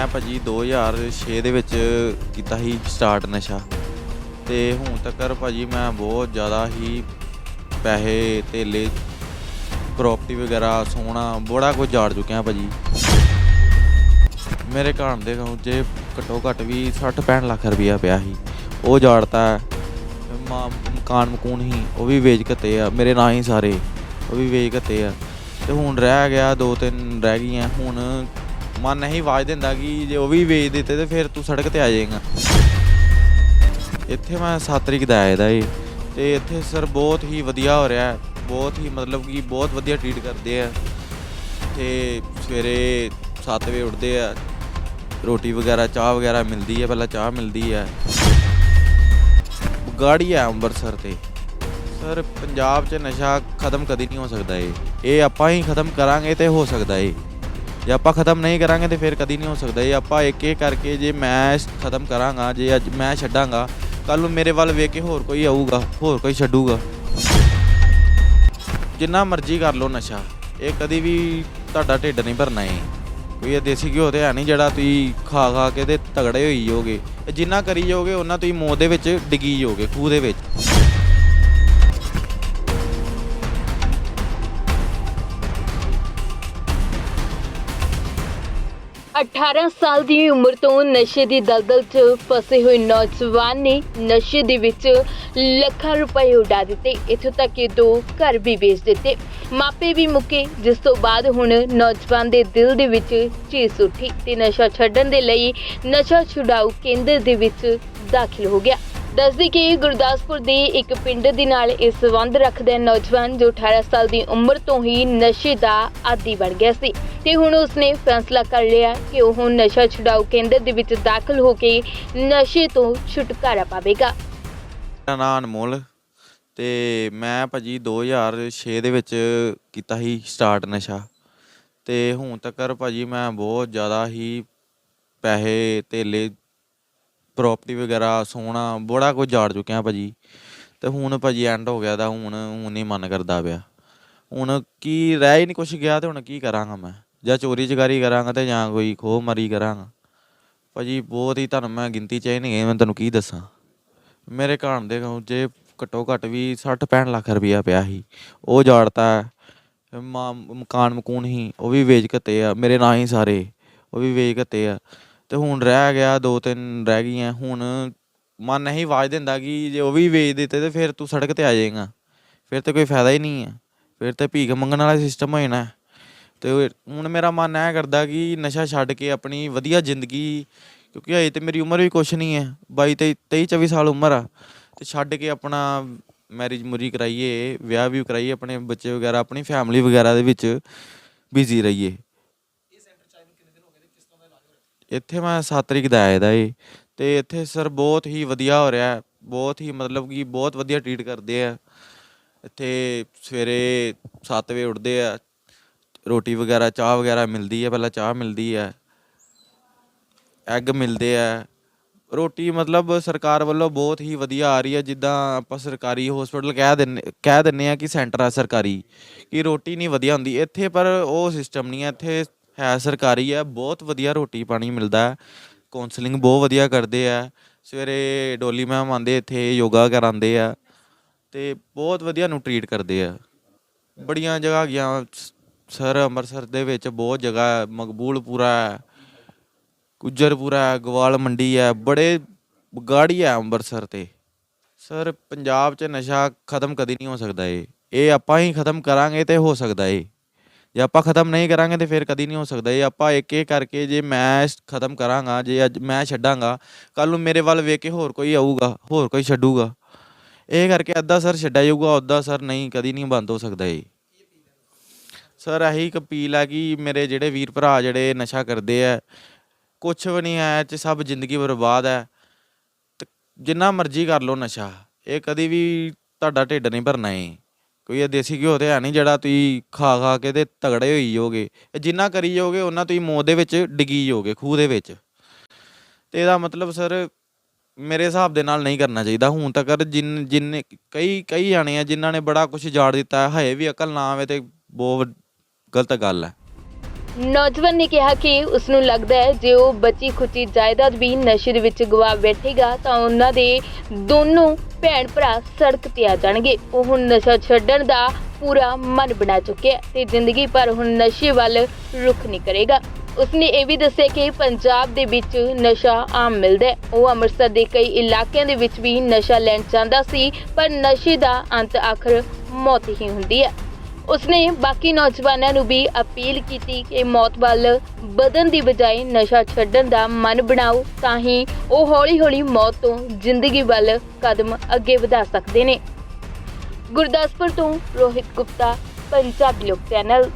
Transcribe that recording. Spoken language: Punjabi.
ਮੈਂ ਭਾਜੀ 2006 ਦੇ ਵਿੱਚ ਕੀਤਾ ਸੀ ਸਟਾਰਟ ਨਸ਼ਾ। ਤੇ ਹੁਣ ਤੱਕ ਭਾਜੀ ਮੈਂ ਬਹੁਤ ਜ਼ਿਆਦਾ ਹੀ ਪੈਸੇ ਧੇਲੇ ਪ੍ਰੋਪਰਟੀ ਵਗੈਰਾ, ਸੋਨਾ, ਬੜਾ ਕੁਝ ਜਾੜ ਚੁੱਕਿਆ ਭਾਜੀ। ਮੇਰੇ ਘਰ ਦੇ ਅਕਾਊਂਟ 'ਚ ਘੱਟੋ ਘੱਟ ਵੀ 60 65 ਲੱਖ ਰੁਪਇਆ ਪਿਆ ਸੀ, ਉਹ ਜਾੜਤਾ ਮਾਂ, ਮਕਾਨ ਮਕੂਨ ਹੀ, ਉਹ ਵੀ ਵੇਚ ਘੱਤੇ ਆ, ਮੇਰੇ ਨਾਂ ਹੀ ਸਾਰੇ, ਉਹ ਵੀ ਵੇਚ ਘੱਤੇ ਆ। ਤੇ ਹੁਣ ਰਹਿ ਗਿਆ, ਦੋ ਤਿੰਨ ਰਹਿ ਗਈਆਂ, ਹੁਣ ਮਨ ਨਹੀਂ ਆਵਾਜ਼ ਦਿੰਦਾ ਕਿ ਜੇ ਉਹ ਵੀ ਵੇਚ ਦਿੱਤੇ ਤੇ ਫਿਰ ਤੂੰ ਸੜਕ ਤੇ ਆ ਜਾਏਗਾ। ਇੱਥੇ ਮੈਂ 7 ਤਰੀਕ ਦਾ ਆਇਆ ਦਾ ਏ ਤੇ ਇੱਥੇ ਸਰ ਬਹੁਤ ਹੀ ਵਧੀਆ ਹੋ ਰਿਹਾ ਬਹੁਤ ਹੀ ਮਤਲਬ ਕਿ ਬਹੁਤ ਵਧੀਆ ਟ੍ਰੀਟ ਕਰਦੇ ਆ। ਤੇ ਸਵੇਰੇ 7 ਵਜੇ ਉੱਠਦੇ ਆ। ਰੋਟੀ ਵਗੈਰਾ, ਚਾਹ ਵਗੈਰਾ ਮਿਲਦੀ ਹੈ ਪਹਿਲਾਂ ਚਾਹ ਮਿਲਦੀ ਹੈ ਗਾੜੀ ਹੈ ਅੰਮ੍ਰਿਤਸਰ ਤੇ। ਸਰ ਪੰਜਾਬ 'ਚ ਨਸ਼ਾ ਖਤਮ ਕਦੀ ਨਹੀਂ ਹੋ ਸਕਦਾ ਇਹ ਇਹ ਆਪਾਂ ਹੀ ਖਤਮ ਕਰਾਂਗੇ ਤੇ ਹੋ ਸਕਦਾ ਇਹ ਜੇ ਆਪਾਂ ਖਤਮ ਨਹੀਂ ਕਰਾਂਗੇ ਤੇ ਫਿਰ ਕਦੀ ਨਹੀਂ ਹੋ ਸਕਦਾ। ਇਹ ਆਪਾਂ ਇੱਕ ਇੱਕ ਕਰਕੇ ਜੇ ਮੈਂ ਖਤਮ ਕਰਾਂਗਾ, ਜੇ ਅੱਜ ਮੈਂ ਛੱਡਾਂਗਾ ਕੱਲ ਨੂੰ ਮੇਰੇ ਵੱਲ ਵੇਖ ਕੇ ਹੋਰ ਕੋਈ ਆਊਗਾ, ਹੋਰ ਕੋਈ ਛੱਡੂਗਾ। ਜਿੰਨਾ ਮਰਜ਼ੀ ਕਰ ਲਓ ਨਸ਼ਾ, ਇਹ ਕਦੀ ਵੀ ਤੁਹਾਡਾ ਢਿੱਡ ਨਹੀਂ ਭਰਨਾ ਇਹ। ਕੋਈ ਇਹ ਦੇਸੀ ਘਿਓ ਤੇ ਹੈ ਨਹੀਂ ਜਿਹੜਾ ਤੁਸੀਂ ਖਾ ਖਾ ਕੇ ਤੇ ਤਗੜੇ ਹੋਈ ਜਾਓਗੇ। ਇਹ ਜਿੰਨਾ ਕਰੀ ਜਾਓਗੇ, ਉਹਨਾਂ ਤੁਸੀਂ ਮੌਤ ਦੇ ਵਿੱਚ ਡਿੱਗੀ ਜਾਓਗੇ, ਖੂਹ ਦੇ ਵਿੱਚ। 18 ਸਾਲ ਦੀ ਉਮਰ ਤੋਂ ਨਸ਼ੇ ਦੀ ਦਲਦਲ 'ਚ ਫਸੇ ਹੋਏ ਨੌਜਵਾਨ ਨੇ ਨਸ਼ੇ ਦੇ ਵਿੱਚ ਲੱਖਾਂ ਰੁਪਏ ਉਡਾ ਦਿੱਤੇ। ਇੱਥੋਂ ਤੱਕ ਕਿ ਦੋ ਘਰ ਵੀ ਵੇਚ ਦਿੱਤੇ। ਮਾਪੇ ਵੀ ਮੁੱਕੇ, ਜਿਸ ਤੋਂ ਬਾਅਦ ਹੁਣ ਨੌਜਵਾਨ ਦੇ ਦਿਲ ਦੇ ਵਿੱਚ ਚੀਸ ਉੱਠੀ ਤੇ ਨਸ਼ਾ ਛੱਡਣ ਦੇ ਲਈ ਨਸ਼ਾ ਛੁਡਾਊ ਕੇਂਦਰ ਦੇ ਵਿੱਚ ਦਾਖਲ ਹੋ ਗਿਆ। ਦੱਸਦੀ ਕਿ ਗੁਰਦਾਸਪੁਰ ਦੇ ਇੱਕ ਪਿੰਡ ਦੇ ਨਾਲ ਇਸ ਸੰਬੰਧ ਰੱਖਦਾ ਨੌਜਵਾਨ ਜੋ 18 ਸਾਲ ਦੀ ਉਮਰ ਤੋਂ ਹੀ ਨਸ਼ੇ ਦਾ ਆਦੀ ਬਣ ਗਿਆ ਸੀ। ਤੇ ਹੁਣ ਉਸਨੇ ਫੈਸਲਾ ਕਰ ਲਿਆ ਕਿ ਉਹ ਨਸ਼ਾ ਛੁਡਾਊ ਕੇਂਦਰ ਦੇ ਵਿੱਚ ਦਾਖਲ ਹੋ ਕੇ ਨਸ਼ੇ ਤੋਂ ਛੁਟਕਾਰਾ ਪਾਵੇਗਾ। ਮੇਰਾ ਨਾਂ ਅਨਮੋਲ ਤੇ ਮੈਂ ਭਾਜੀ 2006 ਦੇ ਵਿੱਚ ਕੀਤਾ ਸੀ ਸਟਾਰਟ ਨਸ਼ਾ। ਤੇ ਹੁਣ ਤੱਕ ਭਾਜੀ ਮੈਂ ਬਹੁਤ ਜ਼ਿਆਦਾ ਹੀ ਪੈਸੇ ਧੇਲੇ ਪ੍ਰੋਪਰਟੀ ਵਗੈਰਾ, ਸੋਨਾ, ਬੜਾ ਕੁਝ ਜਾੜ ਚੁੱਕਿਆ ਭਾਜੀ। ਤੇ ਹੁਣ ਭਾਜੀ ਐਂਡ ਹੋ ਗਿਆ ਦਾ ਹੁਣ ਹੁਣ ਨਹੀਂ ਮਨ ਕਰਦਾ ਪਿਆ। ਹੁਣ ਕੀ ਰਹਿ ਹੀ ਨਹੀਂ ਕੁਛ ਗਿਆ ਤੇ ਹੁਣ ਕੀ ਕਰਾਂਗਾ ਮੈਂ? ਜਾਂ ਚੋਰੀ ਚਕਾਰੀ ਕਰਾਂਗਾ ਤੇ ਜਾਂ ਕੋਈ ਖੋਹ ਮਾਰੀ ਕਰਾਂਗਾ। ਭਾਜੀ, ਬਹੁਤ ਹੀ ਤੁਹਾਨੂੰ ਮੈਂ ਗਿਣਤੀ ਚ ਹੀ ਨਹੀਂ ਗਏ ਮੈਂ ਤੁਹਾਨੂੰ ਕੀ ਦੱਸਾਂ। ਮੇਰੇ ਘਰ ਦੇ ਜੇ ਘੱਟੋ ਘੱਟ ਵੀ 60 65 ਲੱਖ ਰੁਪਇਆ ਪਿਆ ਸੀ। ਉਹ ਜਾੜਤਾ ਮਾਂ ਮਕਾਨ ਮਕੂਨ ਹੀ ਉਹ ਵੀ ਵੇਚ ਘੱਤੇ ਆ, ਮੇਰੇ ਨਾਂ ਹੀ ਸਾਰੇ, ਉਹ ਵੀ ਵੇਚ ਘੱਤੇ ਆ। ਤੇ ਹੁਣ ਰਹਿ ਗਿਆ, ਦੋ ਤਿੰਨ ਰਹਿ ਗਈਆਂ, ਹੁਣ ਮਨ ਨਹੀਂ ਆਵਾਜ਼ ਦਿੰਦਾ ਕਿ ਜੇ ਉਹ ਵੀ ਵੇਚ ਦਿੱਤੇ ਤੇ ਫਿਰ ਤੂੰ ਸੜਕ ਤੇ ਆ ਜਾਏਗਾ। ਫਿਰ ਤੇ ਕੋਈ ਫਾਇਦਾ ਹੀ ਨਹੀਂ ਹੈ। ਫਿਰ ਤੇ ਭੀਖ ਮੰਗਣ ਵਾਲਾ ਸਿਸਟਮ ਹੋ ਜਾਣਾ। ਤੇ ਹੁਣ ਮੇਰਾ ਮਨ ਇਹ ਕਰਦਾ ਕਿ ਨਸ਼ਾ ਛੱਡ ਕੇ ਆਪਣੀ ਵਧੀਆ ਜ਼ਿੰਦਗੀ, ਕਿਉਂਕਿ ਹਜੇ ਤੇ ਮੇਰੀ ਉਮਰ ਵੀ ਕੁਛ ਨਹੀਂ ਹੈ 22 23 23 24 ਸਾਲ ਉਮਰ ਆ, ਤੇ ਛੱਡ ਕੇ ਆਪਣਾ ਮੈਰਿਜ ਮੁਰੀ ਕਰਾਈਏ, ਵਿਆਹ ਵੀ ਕਰਾਈਏ ਆਪਣੇ ਬੱਚੇ ਵਗੈਰਾ, ਆਪਣੀ ਫੈਮਿਲੀ ਵਗੈਰਾ ਦੇ ਵਿੱਚ ਬਿਜ਼ੀ ਰਹੀਏ। ਇੱਥੇ ਮੈਂ 7 ਤਰੀਕ ਦਾ ਆਇਆ ਦਾ ਏ, ਤੇ ਇੱਥੇ ਸਰ ਬਹੁਤ ਹੀ ਵਧੀਆ ਹੋ ਰਿਹਾ, ਬਹੁਤ ਹੀ ਮਤਲਬ ਕਿ ਬਹੁਤ ਵਧੀਆ ਟ੍ਰੀਟ ਕਰਦੇ ਆ। ਇੱਥੇ ਸਵੇਰੇ 7 ਵਜੇ ਉੱਠਦੇ ਆ ਰੋਟੀ ਵਗੈਰਾ, ਚਾਹ ਵਗੈਰਾ ਮਿਲਦੀ ਹੈ, ਪਹਿਲਾਂ ਚਾਹ ਮਿਲਦੀ ਹੈ। ਐਗ ਮਿਲਦੇ ਆ ਰੋਟੀ ਮਤਲਬ ਸਰਕਾਰ ਵੱਲੋਂ ਬਹੁਤ ਹੀ ਵਧੀਆ ਆ ਰਹੀ ਹੈ, ਜਿੱਦਾਂ ਆਪਾਂ ਸਰਕਾਰੀ ਹਸਪੀਟਲ ਕਹਿ ਦਿੰਨੇ ਕਹਿ ਦਿੰਨੇ ਆ ਕਿ ਸੈਂਟਰ ਆ ਸਰਕਾਰੀ, ਕਿ ਰੋਟੀ ਨਹੀਂ ਵਧੀਆ ਹੁੰਦੀ। ਇੱਥੇ ਪਰ ਉਹ ਸਿਸਟਮ ਨਹੀਂ ਹੈ, ਇੱਥੇ ਹੈ ਸਰਕਾਰੀ ਹੈ, ਬਹੁਤ ਵਧੀਆ ਰੋਟੀ ਪਾਣੀ ਮਿਲਦਾ ਹੈ। ਕਾਉਂਸਲਿੰਗ ਬਹੁਤ ਵਧੀਆ ਕਰਦੇ ਆ ਸਵੇਰੇ ਡੋਲੀ ਮੈਮ ਆਉਂਦੇ, ਇੱਥੇ ਯੋਗਾ ਕਰਾਉਂਦੇ ਆ ਤੇ ਬਹੁਤ ਵਧੀਆ ਨੂੰ ਟ੍ਰੀਟ ਕਰਦੇ ਆ ਬੜੀਆਂ ਜਗ੍ਹਾ ਗਿਆ ਸਰ ਅੰਮ੍ਰਿਤਸਰ ਦੇ ਵਿੱਚ ਬਹੁਤ ਜਗ੍ਹਾ ਹੈ, ਮਕਬੂਲਪੁਰਾ ਹੈ, ਗੁੱਜਰਪੁਰਾ ਹੈ, ਗਵਾਲ ਮੰਡੀ ਹੈ, ਬੜੇ ਗਾੜੀ ਹੈ ਅੰਮ੍ਰਿਤਸਰ ਤੇ। ਸਰ, ਪੰਜਾਬ 'ਚ ਨਸ਼ਾ ਖਤਮ ਕਦੀ ਨਹੀਂ ਹੋ ਸਕਦਾ ਇਹ ਇਹ ਆਪਾਂ ਹੀ ਖਤਮ ਕਰਾਂਗੇ ਤੇ ਹੋ ਸਕਦਾ ਇਹ ਜੇ ਆਪਾਂ ਖਤਮ ਨਹੀਂ ਕਰਾਂਗੇ ਤੇ ਫਿਰ ਕਦੀ ਨਹੀਂ ਹੋ ਸਕਦਾ ਇਹ ਆਪਾਂ ਇੱਕ ਇੱਕ ਕਰਕੇ ਜੇ ਮੈਂ ਖਤਮ ਕਰਾਂਗਾ, ਜੇ ਅੱਜ ਮੈਂ ਛੱਡਾਂਗਾ ਕੱਲ ਨੂੰ ਮੇਰੇ ਵੱਲ ਵੇਖ ਕੇ ਹੋਰ ਕੋਈ ਆਊਗਾ, ਹੋਰ ਕੋਈ ਛੱਡੂਗਾ। ਇਹ ਕਰਕੇ ਅੱਧਾ ਸਰ ਛੱਡਿਆ ਜਾਊਗਾ, ਅੱਧਾ ਸਰ ਨਹੀਂ, ਕਦੀ ਨਹੀਂ ਬੰਦ ਹੋ ਸਕਦਾ ਇਹ ਸਰ, ਇਹੀ ਇੱਕ ਅਪੀਲ ਹੈ ਕਿ ਮੇਰੇ ਜਿਹੜੇ ਵੀਰ ਭਰਾ ਜਿਹੜੇ ਨਸ਼ਾ ਕਰਦੇ ਆ, ਕੁਛ ਵੀ ਨਹੀਂ ਹੈ, ਇਹ 'ਚ ਸਭ ਜ਼ਿੰਦਗੀ ਬਰਬਾਦ ਹੈ। ਤੇ ਜਿੰਨਾ ਮਰਜ਼ੀ ਕਰ ਲਓ ਨਸ਼ਾ, ਇਹ ਕਦੀ ਵੀ ਤੁਹਾਡਾ ਢਿੱਡ ਨਹੀਂ ਭਰਨਾ ਏ। ਕੋਈ ਇਹ ਦੇਸੀ ਘਿਓ ਤੇ ਹੈ ਨਹੀਂ ਜਿਹੜਾ ਤੁਸੀਂ ਖਾ ਖਾ ਕੇ ਤੇ ਤਗੜੇ ਹੋਈ ਜਾਓਗੇ। ਇਹ ਜਿੰਨਾ ਕਰੀ ਜਾਓਗੇ ਉਹਨਾਂ ਤੁਸੀਂ ਮੌਤ ਦੇ ਵਿੱਚ ਡਿੱਗੀ ਜਾਓਗੇ, ਖੂਹ ਦੇ ਵਿੱਚ। ਤੇ ਇਹਦਾ ਮਤਲਬ ਸਰ, ਮੇਰੇ ਹਿਸਾਬ ਦੇ ਨਾਲ ਨਹੀਂ ਕਰਨਾ ਚਾਹੀਦਾ। ਹੁਣ ਤੱਕ ਜਿੰਨ, ਜਿੰਨੇ ਕਈ ਕਈ ਜਾਣੇ ਆ ਜਿਨ੍ਹਾਂ ਨੇ ਬੜਾ ਕੁਝ ਜਾੜ ਦਿੱਤਾ ਹੈ ਹਏ ਵੀ ਅਕਲ ਨਾ ਆਵੇ ਤੇ ਬਹੁਤ ਗਲਤ ਗੱਲ ਹੈ। ਨੌਜਵਾਨ ਨੇ ਕਿਹਾ ਕਿ ਉਸ ਨੂੰ ਲੱਗਦਾ ਹੈ ਜੇ ਉਹ ਬਚੀ ਖੁਚੀ ਜਾਇਦਾਦ ਵੀ ਨਸ਼ੇ ਦੇ ਵਿੱਚ ਗਵਾ ਬੈਠੇਗਾ ਤਾਂ ਉਹਨਾਂ ਦੇ ਦੋਨੋਂ ਭੈਣ ਭਰਾ ਸੜਕ ਤੇ ਆ ਜਾਣਗੇ। ਉਹ ਹੁਣ ਨਸ਼ਾ ਛੱਡਣ ਦਾ ਪੂਰਾ ਮਨ ਬਣਾ ਚੁੱਕਿਆ ਹੈ ਤੇ ਜ਼ਿੰਦਗੀ ਭਰ ਹੁਣ ਨਸ਼ੇ ਵੱਲ ਰੁਖ ਨਹੀਂ ਕਰੇਗਾ। ਉਸਨੇ ਇਹ ਵੀ ਦੱਸਿਆ ਕਿ ਪੰਜਾਬ ਦੇ ਵਿੱਚ ਨਸ਼ਾ ਆਮ ਮਿਲਦਾ ਹੈ। ਉਹ ਅੰਮ੍ਰਿਤਸਰ ਦੇ ਕਈ ਇਲਾਕਿਆਂ ਦੇ ਵਿੱਚ ਵੀ ਨਸ਼ਾ ਲੈਣ ਜਾਂਦਾ ਸੀ, ਪਰ ਨਸ਼ੇ ਦਾ ਅੰਤ ਆਖਰ ਮੌਤ ਹੀ ਹੁੰਦੀ ਹੈ। ਉਸਨੇ ਬਾਕੀ ਨੌਜਵਾਨਾਂ ਨੂੰ ਵੀ ਅਪੀਲ ਕੀਤੀ ਕਿ ਮੌਤ ਵੱਲ ਵਧਣ ਦੀ ਬਜਾਏ ਨਸ਼ਾ ਛੱਡਣ ਦਾ ਮਨ ਬਣਾਓ ਤਾਂ ਹੀ ਉਹ ਹੌਲੀ-ਹੌਲੀ ਮੌਤ ਤੋਂ ਜ਼ਿੰਦਗੀ ਵੱਲ ਕਦਮ ਅੱਗੇ ਵਧਾ ਸਕਦੇ ਨੇ। ਗੁਰਦਾਸਪੁਰ ਤੋਂ ਰੋਹਿਤ ਗੁਪਤਾ, ਪੰਜਾਬੀ ਲੋਕ ਚੈਨਲ।